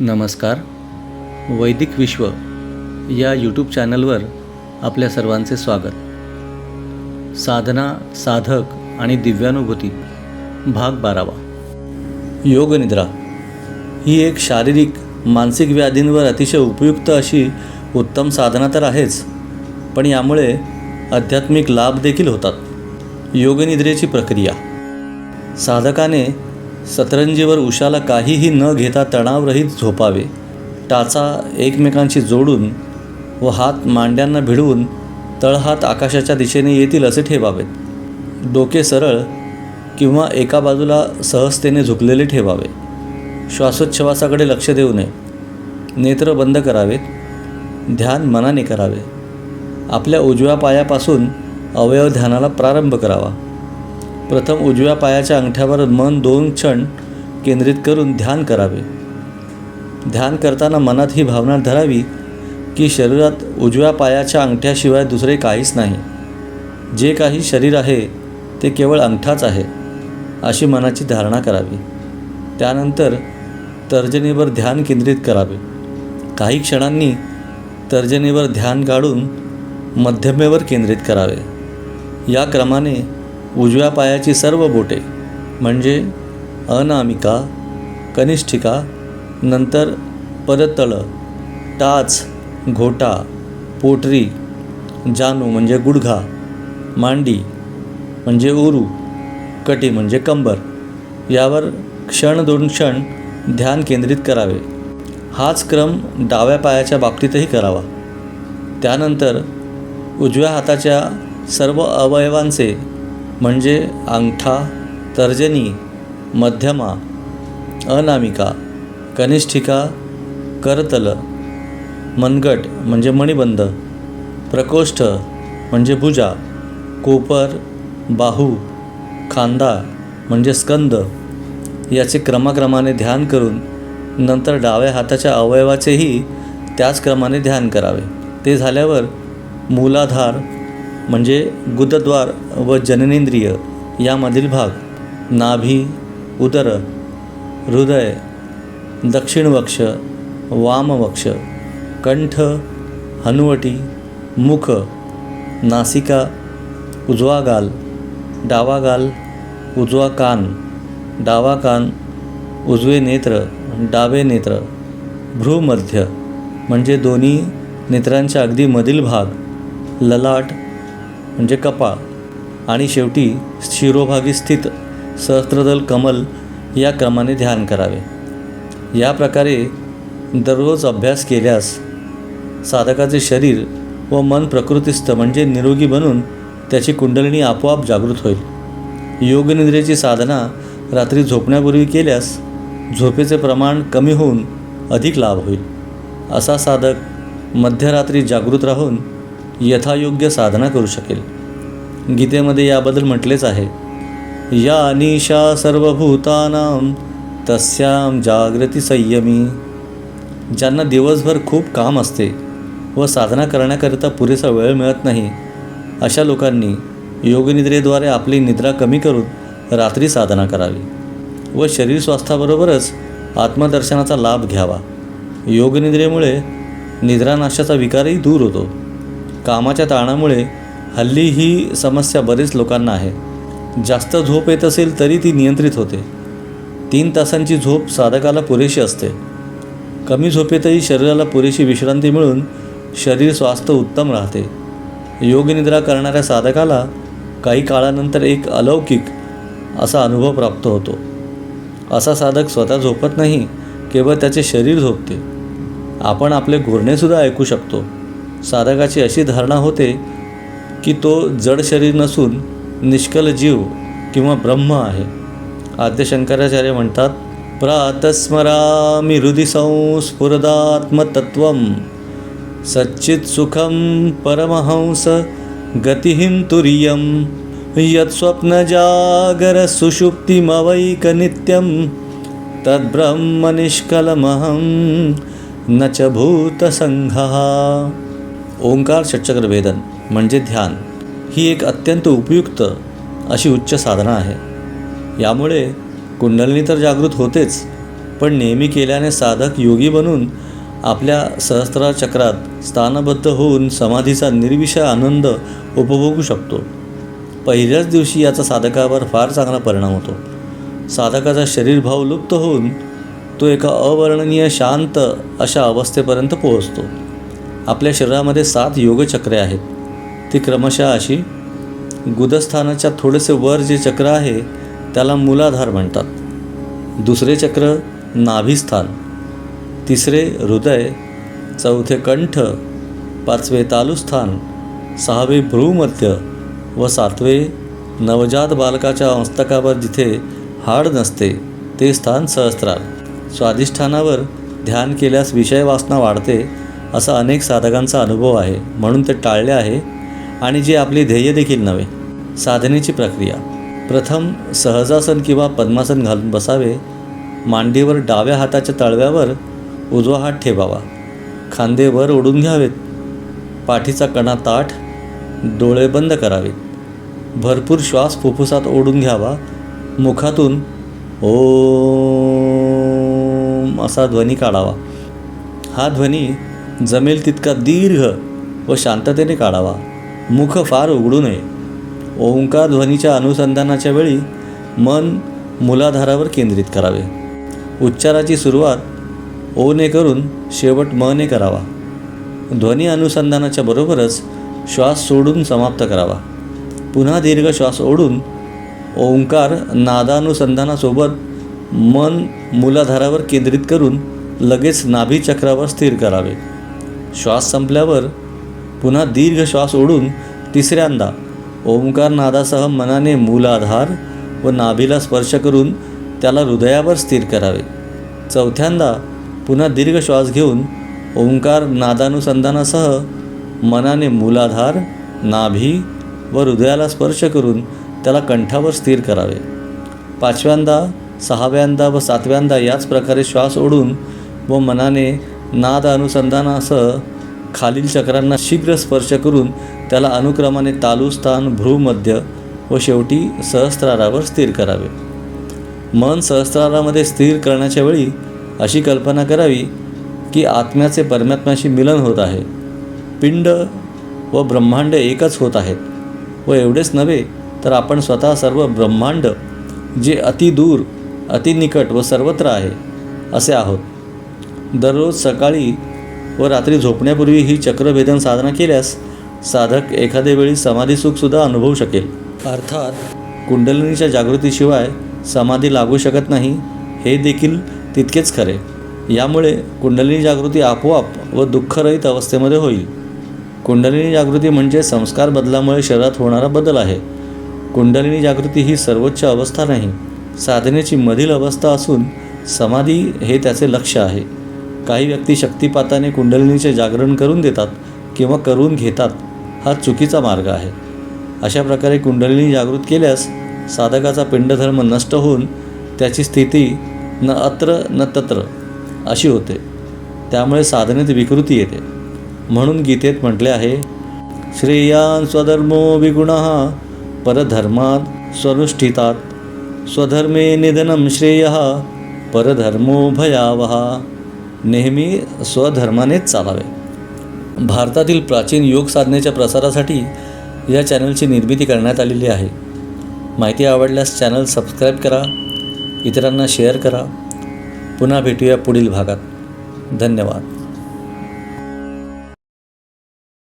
नमस्कार. वैदिक विश्व या यूट्यूब चॅनलवर आपल्या सर्वांचे स्वागत. साधना साधक आणि दिव्यानुभूती भाग बारावा. योगनिद्रा ही एक शारीरिक मानसिक व्याधींवर अतिशय उपयुक्त अशी उत्तम साधना तर आहेच पण यामुळे आध्यात्मिक लाभ देखील होतात. योगनिद्रेची प्रक्रिया साधकाने सतरंजीवर उशाला काहीही न घेता तणावरहित झोपावे. टाचा एकमेकांशी जोडून व हात मांड्यांना भिडवून तळहात आकाशाच्या दिशेने येतील असे ठेवावेत. डोके सरळ किंवा एका बाजूला सहजतेने झुकलेले ठेवावे. श्वासोच्छवासाकडे लक्ष देऊ नये. नेत्र बंद करावेत. ध्यान मनाने करावे. आपल्या उजव्या पायापासून अवयव ध्यानाला प्रारंभ करावा. प्रथम उजव्या पायाच्या अंगठ्यावर मन दोन क्षण केंद्रित करून ध्यान करावे. ध्यान करताना मनात ही भावना धरावी की शरीरात उजव्या पायाच्या अंगठ्याशिवाय दुसरे काहीच नाही. जे काही शरीर आहे ते केवळ अंगठाच आहे अशी मनाची धारणा करावी. त्यानंतर तर्जनीवर ध्यान केंद्रित करावे. काही क्षणांनी तर्जनीवर ध्यान काढून मध्यमेवर केंद्रित करावे. या क्रमाने उजव्या पायाची सर्व बोटे म्हणजे अनामिका कनिष्ठिका नंतर परतळ टाच घोटा पोटरी जानू म्हणजे गुडघा मांडी म्हणजे उरू कटी म्हणजे कंबर यावर क्षण दोन क्षण ध्यान केंद्रित करावे. हाच क्रम डाव्या पायाच्या बाबतीतही करावा. त्यानंतर उजव्या हाताच्या सर्व अवयवांचे म्हणजे अंगठा तर्जनी मध्यमा अनामिका कनिष्ठिका करतल मनगट म्हणजे मणिबंध प्रकोष्ठ म्हणजे भुजा कोपर बाहू खांदा म्हणजे स्कंद. याचे क्रमाक्रमाने ध्यान करून नंतर डाव्या हाताच्या अवयवाचेही त्याच क्रमाने ध्यान करावे. ते झाल्यावर मूलाधार म्हणजे गुदद्वार व जननेंद्रिय यामधील भाग नाभी उदर हृदय दक्षिणवक्ष वामवक्ष कंठ हनुवटी मुख नासिका उजवा गाल डावा गाल उजवा कान डावा कान उजवे नेत्र डावे नेत्र भ्रूमध्य म्हणजे दोन्ही नेत्रांच्या अगदी मधील भाग ललाट म्हणजे कपाळ. आणि शेवटी शिरोभागी स्थित सहस्त्रदल कमल या क्रमाने ध्यान करावे. या प्रकारे दररोज अभ्यास केल्यास साधकाचे शरीर व मन प्रकृतीस्थ म्हणजे निरोगी बनून त्याची कुंडलिनी आपोआप जागृत होईल. योगनिद्रेची साधना रात्री झोपण्यापूर्वी केल्यास झोपेचे प्रमाण कमी होऊन अधिक लाभ होईल. असा साधक मध्यरात्री जागृत राहून यथायोग्य साधना करू शकेल. गीतेमध्ये याबद्दल म्हटलेच आहे या निशा सर्वभूतानां तस्याम जागृती संयमी. ज्यांना दिवसभर खूप काम असते व साधना करण्याकरिता पुरेसा वेळ मिळत नाही अशा लोकांनी योगनिद्रेद्वारे आपली निद्रा कमी करून रात्री साधना करावी व शरीर स्वास्थ्याबरोबरच आत्मदर्शनाचा लाभ घ्यावा. योगनिद्रेमुळे निद्रानाशाचा विकारही दूर होतो. कामाच्या ताणामुळे हल्ली ही समस्या बरेच लोकांना आहे. जास्त झोप येत असेल तरी ती नियंत्रित होते. तीन तासांची झोप साधकाला पुरेशी असते. कमी झोपेतही शरीराला पुरेशी विश्रांती मिळून शरीर स्वास्थ्य उत्तम राहते. योगनिद्रा करणाऱ्या साधकाला काही काळानंतर एक अलौकिक असा अनुभव प्राप्त होतो. असा साधक स्वतः झोपत नाही केवळ त्याचे शरीर झोपते. आपण आपले घोरणेसुद्धा ऐकू शकतो. साधकाची अशी धारणा होते की तो जड शरीर नसून निष्कल जीव किंवा ब्रह्म आहे. आद्य शंकराचार्य म्हणतात प्रातस्मरामि हृदि संस्फुरदात्मतत्व सच्चित् सुखं परमहंस गतिहिं तुर्यं यत्स्वप्नजागरसुषुप्तिमवैकनित्यं तद्ब्रह्मनिष्कलमहं न च भूतसङ्घः। ओंकार षटचक्र वेदन म्हणजे ध्यान ही एक अत्यंत उपयुक्त अशी उच्च साधना आहे. यामुळे कुंडलिनी तर जागृत होतेच पण नेहमी केल्याने साधक योगी बनून आपल्या सहस्त्र चक्रात स्थानबद्ध होऊन समाधीचा निर्विषय आनंद उपभोगू शकतो. पहिल्याच दिवशी याचा साधकावर फार चांगला परिणाम होतो. साधकाचा शरीरभाव लुप्त होऊन तो एका अवर्णनीय शांत अशा अवस्थेपर्यंत पोहोचतो. आपल्या शरीरामध्ये सात योगचक्रे आहेत. ती क्रमशः अशी गुदस्थानाच्या थोडेसे वर जे चक्र आहे त्याला मूलाधार म्हणतात. दुसरे चक्र नाभिस्थान. तिसरे हृदय. चौथे कंठ. पाचवे तालुस्थान. सहावे भ्रूमध्य. व सातवे नवजात बालकाच्या अंस्तकावर जिथे हाड नसते ते स्थान सहस्त्रार. स्वाधिष्ठानावर ध्यान केल्यास विषय वासना वाढते असा अनेक साधकांचा अनुभव आहे म्हणून ते टाळले आहे आणि जे आपले ध्येय देखील नव्हे. साधनेची प्रक्रिया. प्रथम सहजासन किंवा पद्मासन घालून बसावे. मांडीवर डाव्या हाताच्या तळव्यावर उजवा हात ठेवावा. खांदे वर ओढून घ्यावेत. पाठीचा कणा ताठ डोळे बंद करावेत. भरपूर श्वास फुफ्फुसात ओढून घ्यावा. मुखातून ओ असा ध्वनी काढावा. हा ध्वनी जमेल तितका दीर्घ व शांततेने काढावा. मुख फार उघडू नये. ओंकार ध्वनीच्या अनुसंधानाच्या वेळी मन मुलाधारावर केंद्रित करावे. उच्चाराची सुरुवात ओने करून शेवट मने करावा. ध्वनी अनुसंधानाच्या बरोबरच श्वास सोडून समाप्त करावा. पुन्हा दीर्घ श्वास ओढून ओंकार नादानुसंधानासोबत मन मूलाधारावर केंद्रित करून लगेच नाभीचक्रावर स्थिर करावे. श्वास संपल्यावर पुन्हा दीर्घ श्वास ओढून तिसऱ्यांदा ओंकार नादासह मनाने मूलाधार व नाभीला स्पर्श करून त्याला हृदयावर स्थिर करावे. चौथ्यांदा पुन्हा दीर्घ श्वास घेऊन ओंकार नादानुसंधानासह मनाने मूलाधार नाभी व हृदयाला स्पर्श करून त्याला कंठावर स्थिर करावे. पाचव्यांदा सहाव्यांदा व सातव्यांदा याच प्रकारे श्वास ओढून व मनाने नाद अनुसंधानासह खालील चक्रांना शीघ्र स्पर्श करून त्याला अनुक्रमाने तालुस्थान भ्रूमध्य व शेवटी सहस्त्रारावर स्थिर करावे. मन सहस्त्रारामध्ये स्थिर करण्याच्या वेळी अशी कल्पना करावी की आत्म्याचे परमात्म्याशी मिलन होत आहे. पिंड व ब्रह्मांड एकच होत आहेत. व एवढेच नव्हे तर आपण स्वतः सर्व ब्रह्मांड जे अतिदूर अतिनिकट व सर्वत्र आहे असे आहोत. दररोज सकाळी व रात्री झोपण्यापूर्वी ही चक्रभेदन साधना केल्यास साधक एखाद्या वेळी समाधीसुखसुद्धा अनुभवू शकेल. अर्थात कुंडलिनीच्या जागृतीशिवाय समाधी लागू शकत नाही हे देखील तितकेच खरे. यामुळे कुंडलिनी जागृती आपोआप व दुःखरहित अवस्थेमध्ये होईल. कुंडलिनी जागृती म्हणजे संस्कार बदलामुळे शरीरात होणारा बदल आहे. कुंडलिनी जागृती ही सर्वोच्च अवस्था नाही साधनेची मधील अवस्था असून समाधी हे त्याचे लक्ष आहे. काही व्यक्ती शक्तिपाताने कुंडलिनीचे जागरण करून देतात किंवा करून घेतात हा चुकीचा मार्ग आहे. अशा प्रकारे कुंडलिनी जागृत केल्यास साधकाचा पिंडधर्म नष्ट होऊन त्याची स्थिती न अत्र न तत्र अशी होते. त्यामुळे साधनेत विकृती येते. म्हणून गीतेत म्हटले आहे श्रेयान स्वधर्मो विगुण परधर्मात स्वनुष्ठितात स्वधर्मे निधनम श्रेय परधर्मो भयावहा नेहमी स्वधर्मानेच चालावे. भारतातील प्राचीन योग साधनेच्या प्रसारासाठी या चॅनलची निर्मिती करण्यात आलेली आहे. माहिती आवडल्यास चॅनल सबस्क्राईब करा इतरांना शेअर करा. पुन्हा भेटूया पुढील भागात. धन्यवाद.